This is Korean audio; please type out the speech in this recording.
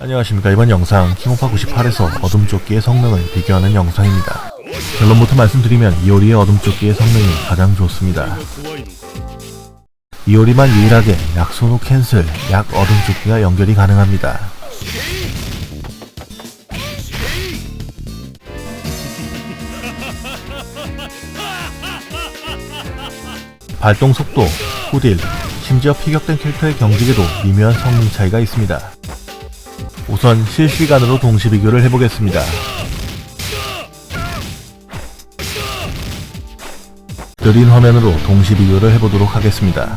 안녕하십니까. 이번 영상 킹오파 98에서 어둠조끼의 성능을 비교하는 영상입니다. 결론부터 말씀드리면 이오리의 어둠조끼의 성능이 가장 좋습니다. 이오리만 유일하게 약손 후 캔슬, 약 어둠조끼가 연결이 가능합니다. 발동 속도, 후딜, 심지어 피격된 캐릭터의 경직에도 미묘한 성능 차이가 있습니다. 우선 실시간으로 동시 비교를 해보겠습니다. 느린 화면으로 동시 비교를 해보도록 하겠습니다.